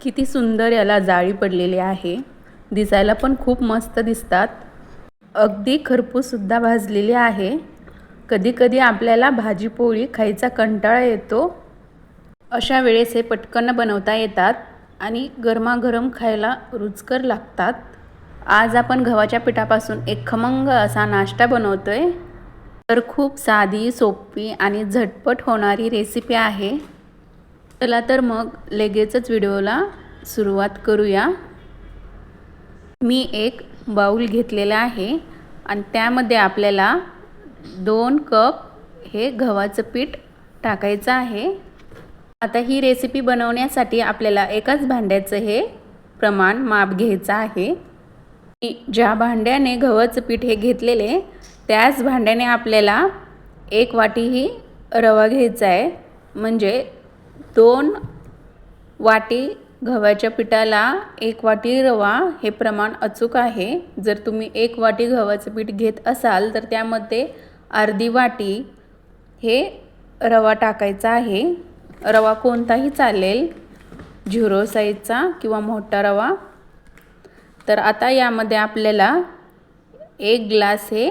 किती सुंदर याला जाळी पडलेली आहे. दिसायला पण खूप मस्त दिसतात. अगदी खरपूससुद्धा भाजलेली आहे. कधीकधी आपल्याला भाजी पोळी खायचा कंटाळा येतो. अशा वेळेस हे पटकन बनवता येतात आणि गरमागरम खायला रुचकर लागतात. आज आपण गव्हाच्या पिठापासून एक खमंग असा नाश्ता बनवतोय. तर खूप साधी सोपी आणि झटपट होणारी रेसिपी आहे. चला तर मग लगेचच व्हिडिओला सुरुवात करूया. मी एक बाऊल घेतलेला आहे आणि त्यामध्ये आपल्याला दोन कप हे गव्हाचं पीठ टाकायचं आहे. आता ही रेसिपी बनवण्यासाठी आपल्याला एकाच भांड्याचं हे प्रमाण माप घ्यायचं आहे. ज्या भांड्याने गव्हाचं पीठ हे घेतलेले त्याच भांड्याने आपल्याला एक वाटीही रवा घ्यायचा आहे. म्हणजे दोन वाटी गव्हाच्या पिठाला एक वाटी रवा हे प्रमाण अचूक आहे. जर तुम्ही एक वाटी गव्हाचं पीठ घेत असाल तर त्यामध्ये अर्धी वाटी हे रवा टाकायचा आहे. रवा कोणताही चालेल झिरो साईजचा किंवा मोठा रवा. तर आता यामध्ये आपल्याला एक ग्लास हे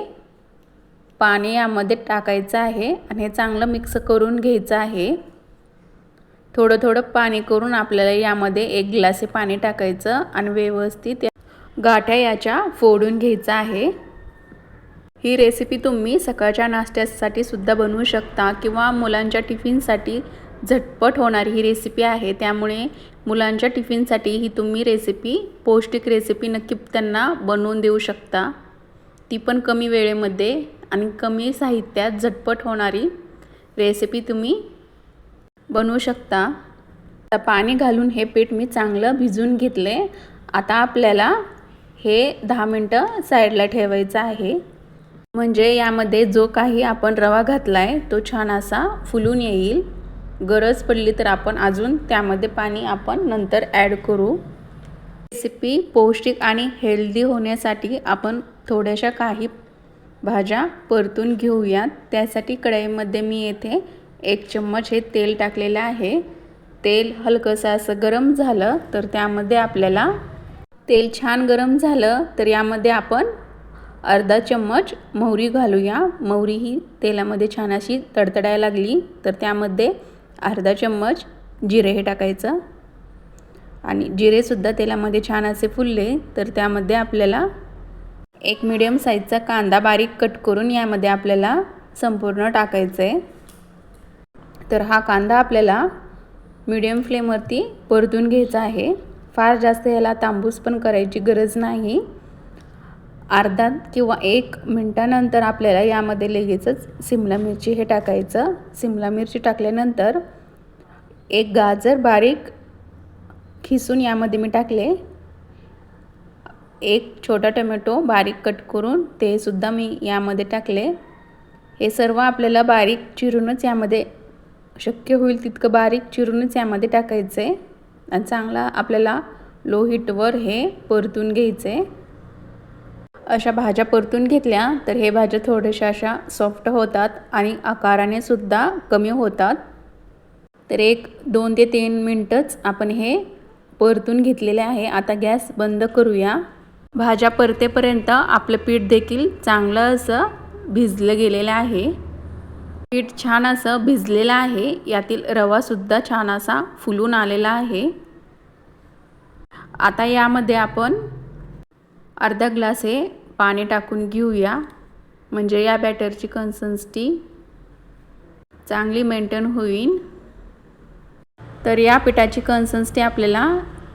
पाणी यामध्ये टाकायचं आहे आणि हे चांगलं मिक्स करून घ्यायचं आहे. थोडं थोडं पाणी करून आपल्याला यामध्ये एक ग्लास पाणी टाकायचं आणि व्यवस्थित गाठ्या याच्या फोडून घ्यायचं आहे. ही रेसिपी तुम्ही सकाळच्या नाश्त्यासाठी सुद्धा बनवू शकता किंवा मुलांच्या टिफिनसाठी झटपट होणारी ही रेसिपी आहे. त्यामुळे मुलांच्या टिफिनसाठी ही तुम्ही रेसिपी पौष्टिक रेसिपी नक्की त्यांना बनवून देऊ शकता. ती पण कमी वेळेमध्ये आणि कमी साहित्यात झटपट होणारी रेसिपी तुम्ही बनवू शकता. आता पाणी घालून हे पीठ मी चांगलं भिजून घेतले. आता आपल्याला हे दहा मिनटं साईडला ठेवायचं आहे. म्हणजे यामध्ये जो काही आपण रवा घातला आहे तो छान असा फुलून येईल. गरज पडली तर आपण अजून त्यामध्ये पाणी आपण नंतर ॲड करू. रेसिपी पौष्टिक आणि हेल्दी होण्यासाठी आपण थोड्याशा काही भाज्या परतून घेऊयात. त्यासाठी कढईमध्ये मी येथे एक चम्मच हे तेल टाकलेलं आहे. तेल हलकंसं असं गरम झालं तर त्यामध्ये आपल्याला तेल छान गरम झालं तर यामध्ये आपण अर्धा चम्मच मोहरी घालूया. मोहरी ही तेलामध्ये छान अशी तडतडायला लागली तर त्यामध्ये अर्धा चम्मच जिरे हे टाकायचं. आणि जिरेसुद्धा तेलामध्ये छान असे फुलले तर त्यामध्ये आपल्याला एक मिडियम साईजचा कांदा बारीक कट करून यामध्ये आपल्याला संपूर्ण टाकायचं आहे तर हा कांदा आपल्याला मीडियम फ्लेमवरती परतून घ्यायचा आहे. फार जास्त याला तांबूस पण करायची गरज नाही. अर्धा किंवा एक मिनटानंतर आपल्याला यामध्ये लगेचच सिमला मिरची हे टाकायचं. सिमला मिरची टाकल्यानंतर एक गाजर बारीक खिसून यामध्ये मी टाकले. एक छोटा टोमॅटो बारीक कट करून ते सुद्धा मी यामध्ये टाकले. हे सर्व आपल्याला बारीक चिरूनच यामध्ये शक्य होईल तितकं बारीक चिरूनच यामध्ये टाकायचं आहे आणि चांगला आपल्याला लो हीटवर हे परतून घ्यायचे. अशा भाज्या परतून घेतल्या तर हे भाज्या थोड्याशा अशा सॉफ्ट होतात आणि आकाराने सुद्धा कमी होतात. तर एक दोन ते तीन मिनटंच आपण हे परतून घेतलेले आहे. आता गॅस बंद करूया. भाज्या परतेपर्यंत आपलं पीठ देखील चांगलं असं भिजलं गेलेलं आहे. पीठ छान असं भिजलेलं आहे. यातील रवासुद्धा छान असा फुलून आलेला आहे. आता यामध्ये आपण अर्धा ग्लास हे पाणी टाकून घेऊया. म्हणजे या बॅटरची कन्सन्सिटी चांगली मेंटेन होईल. तर या पिठाची कन्सन्सिटी आपल्याला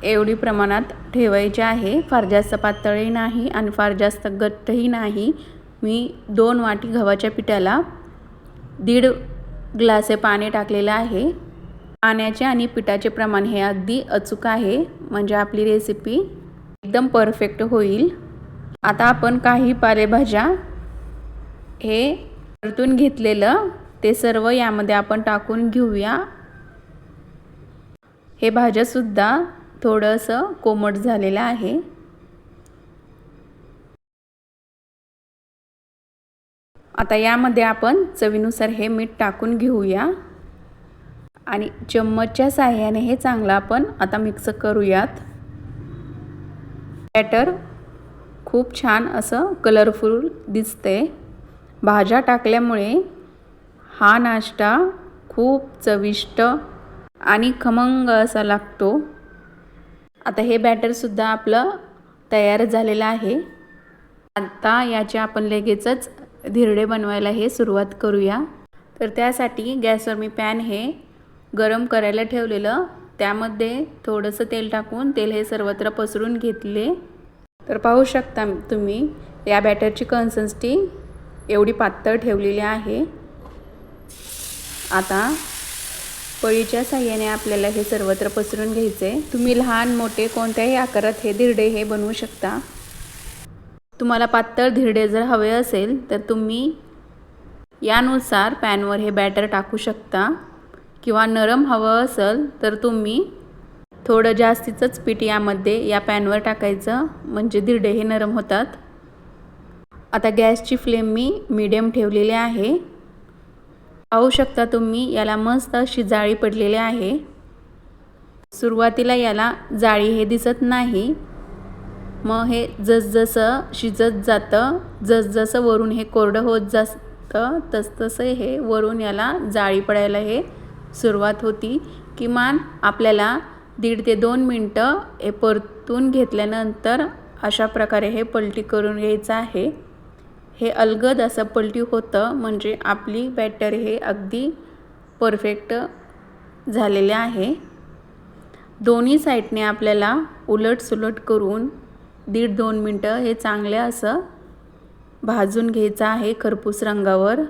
एवढी प्रमाणात ठेवायची आहे. फार जास्त पातळही नाही आणि फार जास्त घट्टही नाही. मी दोन वाटी गव्हाच्या पिठाला दीड ग्लास हे पाणी टाकलेलं आहे. पाण्याचे आणि पिठाचे प्रमाण हे अगदी अचूक आहे. म्हणजे आपली रेसिपी एकदम परफेक्ट होईल. आता आपण काही पालेभाज्या हे परतून घेतलेलं ते सर्व यामध्ये आपण टाकून घेऊया. हे भाज्यासुद्धा थोडंसं कोमट झालेलं आहे. आता यामध्ये आपण चवीनुसार हे मीठ टाकून घेऊया. आणि चम्मचच्या साह्याने हे चांगलं आपण आता मिक्स करूयात. बॅटर खूप छान असं कलरफुल दिसते भाज्या टाकल्यामुळे हा नाश्ता खूप चविष्ट आणि खमंग असा लागतो. आता हे बॅटरसुद्धा आपलं तयार झालेलं आहे. आता याचे आपण लगेचच धिरडे बनवायला हे सुरुवात करूया. तर त्यासाठी गॅसवर मी पॅन हे गरम करायला ठेवलेलं. त्यामध्ये थोडंसं तेल टाकून तेल हे सर्वत्र पसरून घेतले. तर पाहू शकता तुम्ही या बॅटरची कन्सिस्टी एवढी पातळ ठेवलेली आहे. आता पळीच्या साह्याने आपल्याला हे सर्वत्र पसरून घ्यायचे तुम्ही लहान मोठे कोणत्याही आकारात हे धिरडे हे बनवू शकता. तुम्हाला पातळ धिरडे जर हवे असेल तर तुम्ही यानुसार पॅनवर हे बॅटर टाकू शकता. किंवा नरम हवं असेल तर तुम्ही थोडं जास्तीचंच पीठ यामध्ये या पॅनवर टाकायचं. म्हणजे धिरडे हे नरम होतात. आता गॅसची फ्लेम मी मीडियम ठेवलेली आहे. पाहू शकता तुम्ही याला मस्त अशी जाळी पडलेली आहे. सुरुवातीला याला जाळी हे दिसत नाही. मग हे जसजसं शिजत जातं जसजसं वरून हे कोरडं होत जातं तसतसं हे वरून याला जाळी पडायला हे सुरुवात होती. किमान आपल्याला दीड ते दोन मिनटं हे परतून घेतल्यानंतर अशा प्रकारे हे पलटी करून घ्यायचं आहे. हे अलगद असं पलटी होतं म्हणजे आपली बॅटर हे अगदी परफेक्ट झालेले आहे. दोन्ही साईडने आपल्याला उलटसुलट करून दीड दोन मिनटं हे चांगले असं भाजून घ्यायचं आहे खरपूस रंगावर.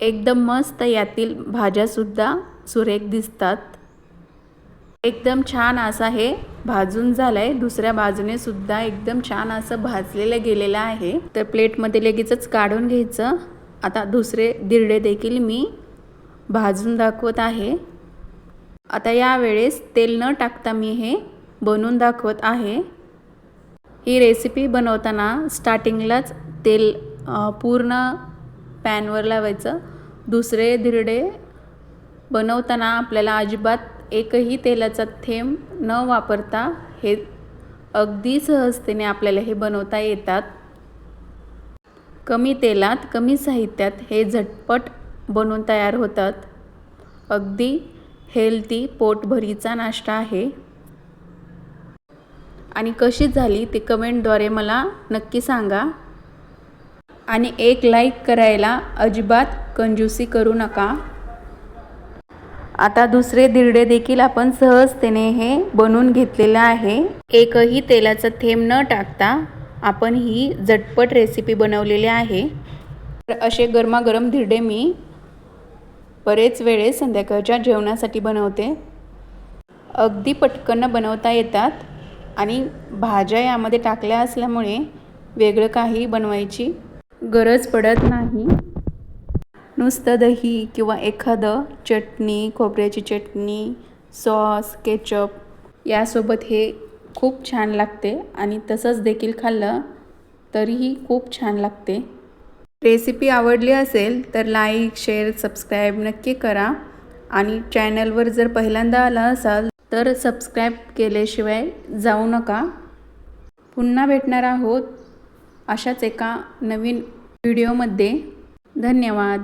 एकदम मस्त यातील भाज्यासुद्धा सुरेख दिसतात. एकदम छान असा हे भाजून झालं आहे दुसऱ्या बाजूने सुद्धा एकदम छान असं भाजलेलं गेलेलं आहे. तर प्लेटमध्ये लगेचच काढून घ्यायचं. आता दुसरे दिरडे देखील मी भाजून दाखवत आहे. आता यावेळेस तेल न टाकता मी हे बनवून दाखवत आहे. ही रेसिपी बनवताना स्टार्टिंगलाच तेल पूर्ण पॅनवर लावायचं. दुसरे धिरडे बनवताना आपल्याला अजिबात एकही तेलाचा थेंब न वापरता हे अगदी सहजतेने आपल्याला हे बनवता येतात. कमी तेलात कमी साहित्यात हे झटपट बनवून तयार होतात. अगदी हेल्थी पोटभरीचा नाश्ता आहे. आणि कशी झाली ते कमेंटद्वारे मला नक्की सांगा. आणि एक लाईक करायला अजिबात कंजूसी करू नका. आता दुसरे दिरडे देखील आपण सहजतेने हे बनवून घेतलेलं आहे. एकही तेलाचा थेंब न टाकता आपण ही झटपट रेसिपी बनवलेली आहे. तर असे गरमागरम धिरडे मी बरेच वेळेस संध्याकाळच्या जेवणासाठी बनवते. अगदी पटकन बनवता येतात. आणि भाज्या यामध्ये टाकल्या असल्यामुळे वेगळं काही बनवायची गरज पडत नाही. नुसतं दही किंवा एखादं चटणी खोबऱ्याची चटणी सॉस केचप यासोबत हे खूप छान लागते आणि तसंच देखील खाल्लं तरीही खूप छान लागते. रेसिपी आवडली असेल तर लाईक शेअर सबस्क्राईब नक्की करा आणि चॅनलवर जर पहिल्यांदा आला असाल तर सबस्क्राईब केल्याशिवाय जाऊ नका. पुन्हा भेटणार आहोत अशाच एका नवीन व्हिडिओमध्ये धन्यवाद.